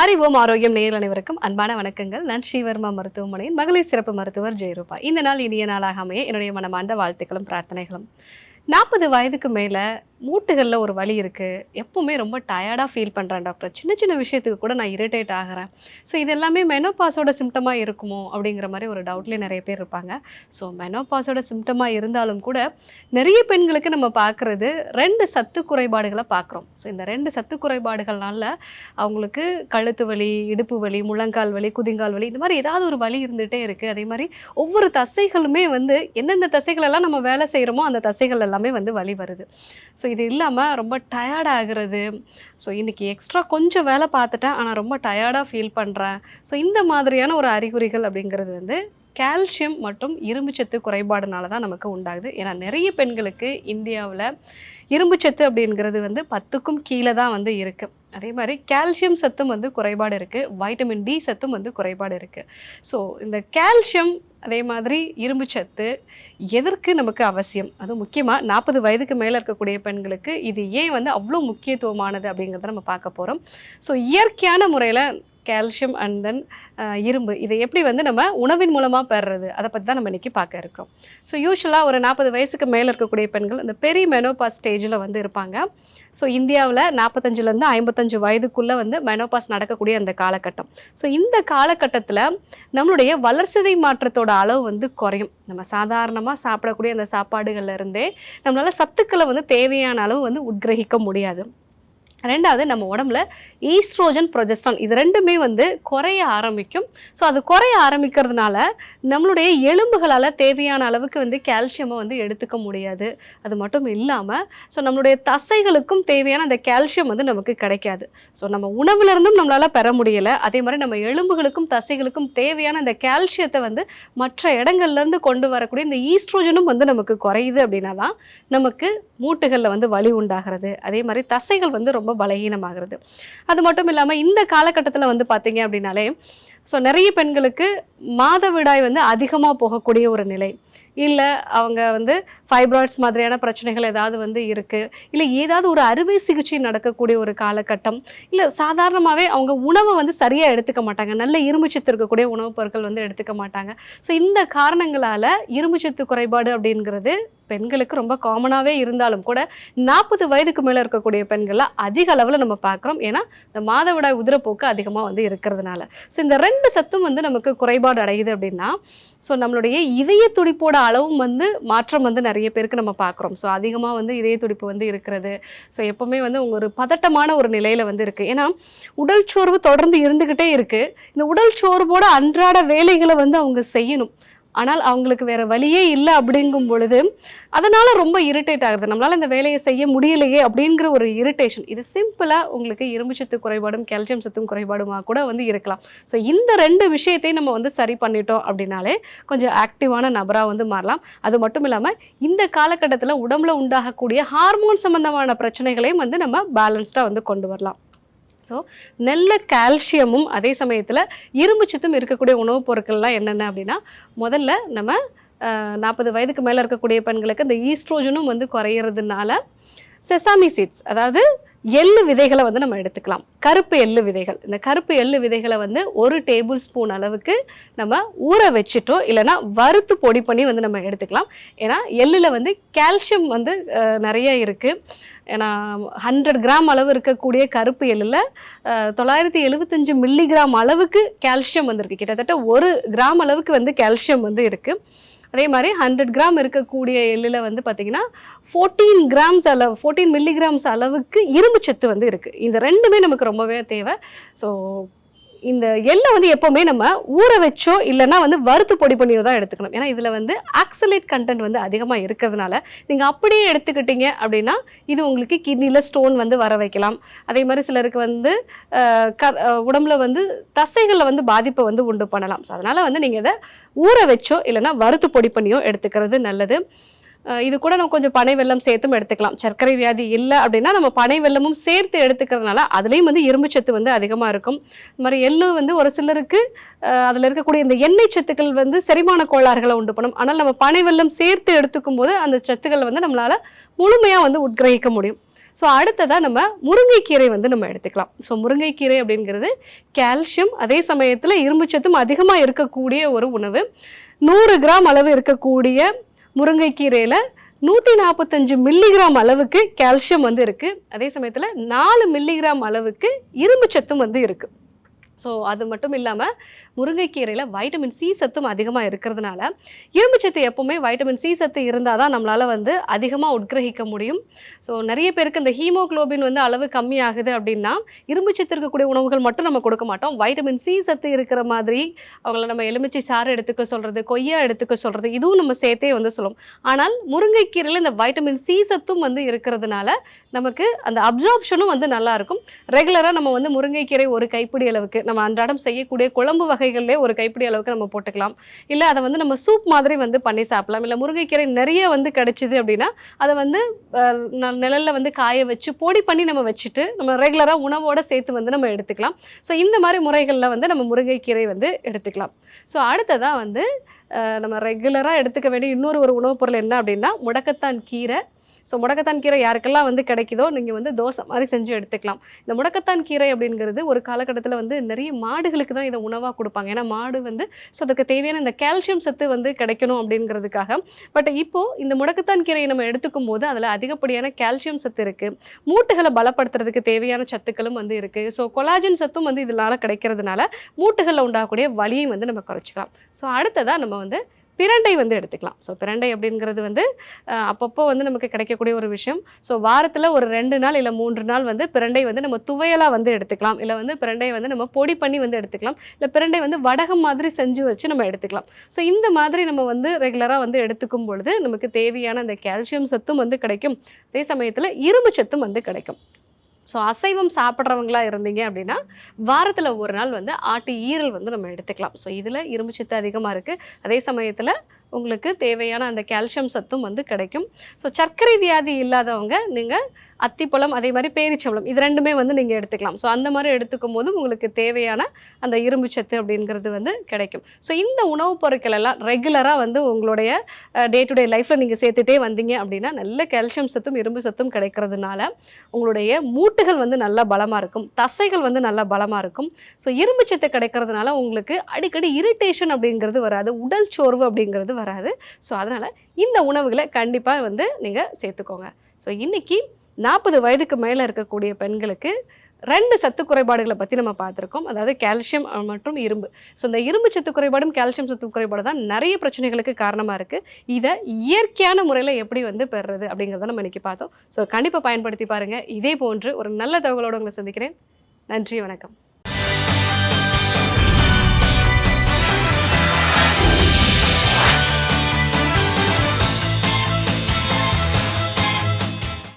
அறிவோம் ஆரோக்கியம் நேயர் அனைவருக்கும் அன்பான வணக்கங்கள். நான் ஸ்ரீவர்மா மருத்துவமனையின் மகளிர் சிறப்பு மருத்துவர் ஜெயரூபா. இந்த நாள் இனிய நாளாக அமைய என்னுடைய மனமார்ந்த வாழ்த்துக்களும் பிரார்த்தனைகளும். நாற்பது வயதுக்கு மேலே மூட்டுகளில் ஒரு வலி இருக்குது எப்பவுமே ரொம்ப டயர்டாக ஃபீல் பண்ணுறேன் டாக்டர் சின்ன சின்ன விஷயத்துக்கு கூட நான் இரிட்டேட் ஆகிறேன். ஸோ இது எல்லாமே மெனோபாஸோட சிம்டமாக இருக்குமோ அப்படிங்கிற மாதிரி ஒரு டவுட்லேயே நிறைய பேர் இருப்பாங்க. ஸோ மெனோபாஸோட சிம்டமாக இருந்தாலும் கூட நிறைய பெண்களுக்கு நம்ம பார்க்குறது ரெண்டு சத்து குறைபாடுகளை பார்க்குறோம். ஸோ இந்த ரெண்டு சத்து குறைபாடுகள்னால அவங்களுக்கு கழுத்து வலி இடுப்பு வலி முழங்கால் வலி குதிங்கால் வலி இந்த மாதிரி ஏதாவது ஒரு வலி இருந்துகிட்டே இருக்குது அதே மாதிரி ஒவ்வொரு தசைகளுமே வந்து எந்தெந்த தசைகளெல்லாம் நம்ம வேலை செய்கிறோமோ அந்த தசைகள் எல்லாமே வந்து வலி வருது. ஸோ இது இல்லாமல் ரொம்ப டயர்ட் ஸோ இன்றைக்கி எக்ஸ்ட்ரா கொஞ்சம் வேலை பார்த்துட்டேன். ஆனால் ரொம்ப டயர்டாக ஃபீல் பண்ணுறேன் ஸோ இந்த மாதிரியான ஒரு அறிகுறிகள் அப்படிங்கிறது வந்து கால்சியம் மற்றும் இரும்புச்சத்து குறைபாடுனால தான் நமக்கு உண்டாகுது. ஏன்னா நிறைய பெண்களுக்கு இந்தியாவில் இரும்புச்சத்து அப்படிங்கிறது வந்து பத்துக்கும் கீழே தான் வந்து இருக்குது அதே மாதிரி கால்சியம் சத்தும் வந்து குறைபாடு இருக்குது வைட்டமின் டி சத்தும் வந்து குறைபாடு இருக்குது ஸோ இந்த கால்சியம் அதே மாதிரி இரும்பு சத்து எதற்கு நமக்கு அவசியம்? அதுவும் முக்கியமாக நாற்பது வயதுக்கு மேலே இருக்கக்கூடிய பெண்களுக்கு இது ஏன் வந்து அவ்வளோ முக்கியத்துவமானது அப்படிங்கிறத நம்ம பார்க்க போகிறோம் ஸோ இயற்கையான முறையில் கால்சியம் அண்ட் தென் இரும்பு. இதை எப்படி வந்து நம்ம உணவின் மூலமாக பெறுறது? அதை பற்றி தான் நம்ம இன்றைக்கி பார்க்க இருக்கோம் ஸோ யூஸ்வலாக ஒரு நாற்பது வயசுக்கு மேலே இருக்கக்கூடிய பெண்கள் இந்த பெரிய மெனோபாஸ் ஸ்டேஜில் வந்து இருப்பாங்க. ஸோ இந்தியாவில் நாற்பத்தஞ்சிலேருந்து ஐம்பத்தஞ்சு வயதுக்குள்ளே வந்து மெனோபாஸ் நடக்கக்கூடிய அந்த காலகட்டம். ஸோ இந்த காலகட்டத்தில் நம்மளுடைய வளர்சிதை மாற்றத்தோட அளவு வந்து குறையும். நம்ம சாதாரணமாக சாப்பிடக்கூடிய அந்த சாப்பாடுகள்லேருந்தே நம்மளால் சத்துக்களை வந்து தேவையான அளவு வந்து உட்கிரகிக்க முடியாது. ரெண்டாவது நம்ம உடம்புல ஈஸ்ட்ரோஜன் ப்ரொஜெஸ்ட்ரான் இது ரெண்டுமே வந்து குறைய ஆரம்பிக்கும். ஸோ அது குறைய ஆரம்பிக்கிறதுனால நம்மளுடைய எலும்புகளால் தேவையான அளவுக்கு வந்து கால்சியமை வந்து எடுத்துக்க முடியாது. அது மட்டும் இல்லாமல் ஸோ நம்மளுடைய தசைகளுக்கும் தேவையான அந்த கால்சியம் வந்து நமக்கு கிடைக்காது. ஸோ நம்ம உணவுலேருந்தும் நம்மளால் பெற முடியலை. அதே மாதிரி நம்ம எலும்புகளுக்கும் தசைகளுக்கும் தேவையான அந்த கால்சியத்தை வந்து மற்ற இடங்கள்லேருந்து கொண்டு வரக்கூடிய இந்த ஈஸ்ட்ரோஜனும் வந்து நமக்கு குறையுது அப்படின்னா தான் நமக்கு மூட்டுகளில் வந்து வலி உண்டாகிறது. அதே மாதிரி தசைகள் வந்து ரொம்ப பலகீனமாகிறது. அது மட்டும் இல்லாமல் இந்த காலகட்டத்தில் வந்து பார்த்தீங்க அப்படின்னாலே ஸோ நிறைய பெண்களுக்கு மாதவிடாய் வந்து அதிகமாக போகக்கூடிய ஒரு நிலை. இல்லை அவங்க வந்து ஃபைப்ராய்ட்ஸ் மாதிரியான பிரச்சனைகள் ஏதாவது வந்து இருக்குது இல்லை ஏதாவது ஒரு அறுவை சிகிச்சை நடக்கக்கூடிய ஒரு காலகட்டம். இல்லை சாதாரணமாகவே அவங்க உணவை வந்து சரியாக எடுத்துக்க மாட்டாங்க. நல்ல இரும்புச்சத்து இருக்கக்கூடிய உணவுப் பொருட்கள் வந்து எடுத்துக்க மாட்டாங்க. ஸோ இந்த காரணங்களால் இரும்புச்சத்து குறைபாடு அப்படிங்கிறது பெண்களுக்கு ரொம்ப காமனாகவே இருந்தாலும் கூட நாற்பது வயதுக்கு மேலே இருக்கக்கூடிய பெண்களை அதிக அளவில் நம்ம பார்க்குறோம். ஏன்னா இந்த மாதவிடாய் உதிரப்போக்கு அதிகமாக வந்து இருக்கிறதுனால. ஸோ இந்த ரெண்டு சத்தும் வந்து நமக்கு குறைபாடு அடையுது அப்படின்னா ஸோ நம்மளுடைய இதய துடிப்போட அளவும் வந்து மாற்றம் வந்து நிறைய பேருக்கு நம்ம பார்க்குறோம். ஸோ அதிகமாக வந்து இதய துடிப்பு வந்து இருக்கிறது. ஸோ எப்போவுமே வந்து உங்க ஒரு பதட்டமான ஒரு நிலையில் வந்து இருக்குது ஏன்னா உடல் சோர்வு தொடர்ந்து இருந்துக்கிட்டே இருக்குது இந்த உடல் சோர்வோட அன்றாட வேலைகளை வந்து அவங்க செய்யணும். ஆனால் அவங்களுக்கு வேற வழியே இல்லை அப்படிங்கும் பொழுது அதனால ரொம்ப இரிட்டேட் ஆகுது. நம்மளால இந்த வேலையை செய்ய முடியலையே அப்படிங்கிற ஒரு இரிட்டேஷன் இது சிம்பிளா உங்களுக்கு இரும்பு சத்து குறைபாடும் கால்சியம் சத்தும் குறைபாடுமா கூட வந்து இருக்கலாம். ஸோ இந்த ரெண்டு விஷயத்தையும் நம்ம வந்து சரி பண்ணிட்டோம் அப்படின்னாலே கொஞ்சம் ஆக்டிவான நபராக வந்து மாறலாம். அது மட்டும் இல்லாமல் இந்த காலகட்டத்தில் உடம்புல உண்டாகக்கூடிய ஹார்மோன் சம்பந்தமான பிரச்சனைகளையும் வந்து நம்ம பேலன்ஸ்டாக வந்து கொண்டு வரலாம். ஸோ நல்ல கால்சியமும் அதே சமயத்தில் இரும்பு சத்தும் இருக்கக்கூடிய உணவுப் பொருட்கள்லாம் என்னென்ன அப்படின்னா முதல்ல நம்ம நாற்பது வயதுக்கு மேலே இருக்கக்கூடிய பெண்களுக்கு இந்த ஈஸ்ட்ரோஜனும் வந்து குறையிறதுனால செசாமி சீட்ஸ் அதாவது எள்ளு விதைகளை வந்து நம்ம எடுத்துக்கலாம். கருப்பு எள்ளு விதைகள். இந்த கருப்பு எள்ளு விதைகளை வந்து ஒரு டேபிள் ஸ்பூன் அளவுக்கு நம்ம ஊற வச்சுட்டோ இல்லைன்னா வறுத்து பொடி பண்ணி வந்து நம்ம எடுத்துக்கலாம். ஏன்னா எள்ளில் வந்து கால்சியம் வந்து நிறைய இருக்குது ஏன்னா ஹண்ட்ரட் கிராம் அளவு இருக்கக்கூடிய கருப்பு எள்ளில் தொள்ளாயிரத்தி எழுபத்தஞ்சு மில்லிகிராம் அளவுக்கு கால்சியம் வந்திருக்கு. கிட்டத்தட்ட ஒரு கிராம் அளவுக்கு வந்து கால்சியம் வந்து இருக்குது அதே மாதிரி ஹண்ட்ரட் கிராம் இருக்கக்கூடிய எள்ளில் வந்து பார்த்தீங்கன்னா ஃபோர்டீன் கிராம்ஸ் அளவு ஃபோர்டீன் மில்லிகிராம்ஸ் அளவுக்கு இரும்பு சத்து வந்து இருக்குது இந்த ரெண்டுமே நமக்கு ரொம்பவே தேவை. ஸோ இந்த எள்ளை வந்து எப்போவுமே நம்ம ஊற வச்சோ இல்லைன்னா வந்து வறுத்து பொடி பண்ணியோ தான் எடுத்துக்கணும். ஏன்னா இதில் வந்து ஆக்சலேட் கண்டென்ட் வந்து அதிகமாக இருக்கிறதுனால நீங்கள் அப்படியே எடுத்துக்கிட்டீங்க அப்படின்னா இது உங்களுக்கு கிட்னியில் ஸ்டோன் வந்து வர வைக்கலாம். அதே மாதிரி சிலருக்கு வந்து க உடம்புல வந்து தசைகளில் வந்து பாதிப்பை வந்து உண்டு பண்ணலாம். ஸோ அதனால் வந்து நீங்கள் இதை ஊற வச்சோ இல்லைன்னா வறுத்து பொடி பண்ணியோ எடுத்துக்கிறது நல்லது. இது கூட நம்ம கொஞ்சம் பனை வெள்ளம் சேர்த்தும் எடுத்துக்கலாம். சர்க்கரை வியாதி இல்லை அப்படின்னா நம்ம பனை வெல்லமும் சேர்த்து எடுத்துக்கிறதுனால அதுலேயும் வந்து இரும்பு சத்து வந்து அதிகமாக இருக்கும். இந்த மாதிரி எள்ளு வந்து ஒரு சிலருக்கு அதில் இருக்கக்கூடிய இந்த எண்ணெய் சத்துக்கள் வந்து செரிமான கோளாறுகளை உண்டு பண்ணும். ஆனால் நம்ம பனை வெள்ளம் சேர்த்து எடுத்துக்கும் போது அந்த சத்துக்கள் வந்து நம்மளால் முழுமையாக வந்து உட்கிரகிக்க முடியும். ஸோ அடுத்ததாக நம்ம முருங்கைக்கீரை வந்து நம்ம எடுத்துக்கலாம். ஸோ முருங்கைக்கீரை அப்படிங்கிறது கால்சியம் அதே சமயத்தில் இரும்பு சத்தும் அதிகமாக இருக்கக்கூடிய ஒரு உணவு. நூறு கிராம் அளவு இருக்கக்கூடிய முருங்கைக்கீரையில் நூற்றி நாற்பத்தஞ்சு மில்லிகிராம் அளவுக்கு கால்சியம் வந்து இருக்குது அதே சமயத்தில் நாலு மில்லிகிராம் அளவுக்கு இரும்பு சத்தும் வந்து இருக்குது ஸோ அது மட்டும் இல்லாமல் முருங்கைக்கீரையில் வைட்டமின் சி சத்தும் அதிகமாக இருக்கிறதுனால இரும்பு சத்து எப்போவுமே வைட்டமின் சி சத்து இருந்தால் தான் நம்மளால் வந்து அதிகமாக உட்கிரகிக்க முடியும். ஸோ நிறைய பேருக்கு இந்த ஹீமோகுளோபின் வந்து அளவு கம்மியாகுது அப்படின்னா இரும்பு சத்து இருக்கக்கூடிய உணவுகள் மட்டும் நம்ம கொடுக்க மாட்டோம். வைட்டமின் சி சத்து இருக்கிற மாதிரி அவங்கள நம்ம எலுமிச்சை சாறு எடுத்துக்க சொல்கிறது கொய்யா எடுத்துக்க சொல்கிறது இதுவும் நம்ம சேர்த்தே வந்து சொல்லுவோம் ஆனால் முருங்கைக்கீரையில் இந்த வைட்டமின் சி சத்தும் வந்து இருக்கிறதுனால நமக்கு அந்த அப்சார்ப்ஷனும் வந்து நல்லாயிருக்கும் ரெகுலராக நம்ம வந்து முருங்கைக்கீரை ஒரு கைப்பிடி அளவுக்கு நம்ம அன்றாடம் செய்யக்கூடிய குழம்பு வகைகள்லேயே ஒரு கைப்பிடி அளவுக்கு நம்ம போட்டுக்கலாம். இல்லை அதை வந்து நம்ம சூப் மாதிரி வந்து பண்ணி சாப்பிடலாம். இல்லை முருங்கைக்கீரை நிறைய வந்து கிடைச்சிது அப்படின்னா அதை வந்து நிழலில் ந- வந்து காய வச்சு பொடி பண்ணி நம்ம வச்சுட்டு நம்ம ரெகுலராக உணவோட சேர்த்து வந்து நம்ம எடுத்துக்கலாம். ஸோ இந்த மாதிரி முறைகளில் வந்து நம்ம முருங்கைக்கீரை வந்து எடுத்துக்கலாம். ஸோ அடுத்ததாக வந்து நம்ம ரெகுலராக எடுத்துக்க வேண்டிய இன்னொரு ஒரு உணவுப் பொருள் என்ன அப்படின்னா முடக்கத்தான் கீரை ஸோ முடக்கத்தான் கீரை யாருக்கெல்லாம் வந்து கிடைக்குதோ நீங்கள் வந்து தோசை மாதிரி செஞ்சு எடுத்துக்கலாம். இந்த முடக்கத்தான் கீரை அப்படிங்கிறது ஒரு காலகட்டத்தில் வந்து நிறைய மாடுகளுக்கு தான் இதை உணவாக கொடுப்பாங்க. ஏன்னா மாடு வந்து ஸோ அதுக்கு தேவையான இந்த கால்சியம் சத்து வந்து கிடைக்கணும் அப்படிங்கிறதுக்காக. பட் இப்போது இந்த முடக்கத்தான் கீரையை நம்ம எடுத்துக்கும் போது அதில் அதிகப்படியான கால்சியம் சத்து இருக்குது மூட்டுகளை பலப்படுத்துறதுக்கு தேவையான சத்துக்களும் வந்து இருக்குது ஸோ கொலாஜன் சத்தும் வந்து இதனால் கிடைக்கிறதுனால மூட்டுகளில் உண்டாகக்கூடிய வலியும் வந்து நம்ம குறைச்சிக்கலாம். ஸோ அடுத்ததாக நம்ம வந்து பிரண்டை வந்து எடுத்துக்கலாம். ஸோ பிரண்டை அப்படிங்கிறது வந்து அப்பப்போ வந்து நமக்கு கிடைக்கக்கூடிய ஒரு விஷயம். ஸோ வாரத்தில் ஒரு ரெண்டு நாள் இல்லை மூன்று நாள் வந்து பிரண்டை வந்து நம்ம துவையலாக வந்து எடுத்துக்கலாம். இல்லை வந்து பிரண்டை வந்து நம்ம பொடி பண்ணி வந்து எடுத்துக்கலாம். இல்லை பிரண்டை வந்து வடகம் மாதிரி செஞ்சு வச்சு நம்ம எடுத்துக்கலாம். ஸோ இந்த மாதிரி நம்ம வந்து ரெகுலராக வந்து எடுத்துக்கும் பொழுது நமக்கு தேவையான அந்த கால்சியம் சத்தும் வந்து கிடைக்கும். அதே சமயத்தில் இரும்பு சத்தும் வந்து கிடைக்கும். ஸோ அசைவம் சாப்பிட்றவங்களா இருந்தீங்க அப்படின்னா வாரத்தில் ஒரு நாள் வந்து ஆட்டு ஈரல் வந்து நம்ம எடுத்துக்கலாம். ஸோ இதில் இரும்பு சத்து அதிகமாக இருக்குது அதே சமயத்தில் உங்களுக்கு தேவையான அந்த கால்சியம் சத்தும் வந்து கிடைக்கும். ஸோ சர்க்கரை வியாதி இல்லாதவங்க நீங்கள் அத்திப்பழம் அதே மாதிரி பேரிச்சம்பழம் இது ரெண்டுமே வந்து நீங்கள் எடுத்துக்கலாம். ஸோ அந்த மாதிரி எடுத்துக்கும் போதும் உங்களுக்கு தேவையான அந்த இரும்பு சத்து அப்படிங்கிறது வந்து கிடைக்கும். ஸோ இந்த உணவுப் பொருட்கள் எல்லாம் ரெகுலராக வந்து உங்களுடைய டே டு டே லைஃப்பில் நீங்கள் சேர்த்துட்டே வந்தீங்க அப்படின்னா நல்ல கால்சியம் சத்தும் இரும்பு சத்தும் கிடைக்கிறதுனால உங்களுடைய மூட்டுகள் வந்து நல்லா பலமாக இருக்கும். தசைகள் வந்து நல்லா பலமாக இருக்கும். ஸோ இரும்பு சத்து கிடைக்கிறதுனால உங்களுக்கு அடிக்கடி இரிட்டேஷன் அப்படிங்கிறது வராது. உடல் சோர்வு அப்படிங்கிறது வராது. ஸோ அதனால் இந்த உணவுகளை கண்டிப்பாக வந்து நீங்கள் சேர்த்துக்கோங்க. ஸோ இன்றைக்கி நாற்பது வயதுக்கு மேலே இருக்கக்கூடிய பெண்களுக்கு ரெண்டு சத்து குறைபாடுகளை பற்றி நம்ம பார்த்துருக்கோம். அதாவது கால்சியம் மற்றும் இரும்பு. ஸோ இந்த இரும்பு சத்து குறைபாடும் கால்சியம் சத்து குறைபாடு தான் நிறைய பிரச்சனைகளுக்கு காரணமாக இருக்குது இதை இயற்கையான முறையில் எப்படி வந்து பெறுறது அப்படிங்கிறத நம்ம இன்னைக்கு பார்த்தோம். ஸோ கண்டிப்பாக பயன்படுத்தி பாருங்கள் இதே போன்று ஒரு நல்ல தகவலோடு உங்களை சந்திக்கிறேன். நன்றி வணக்கம்.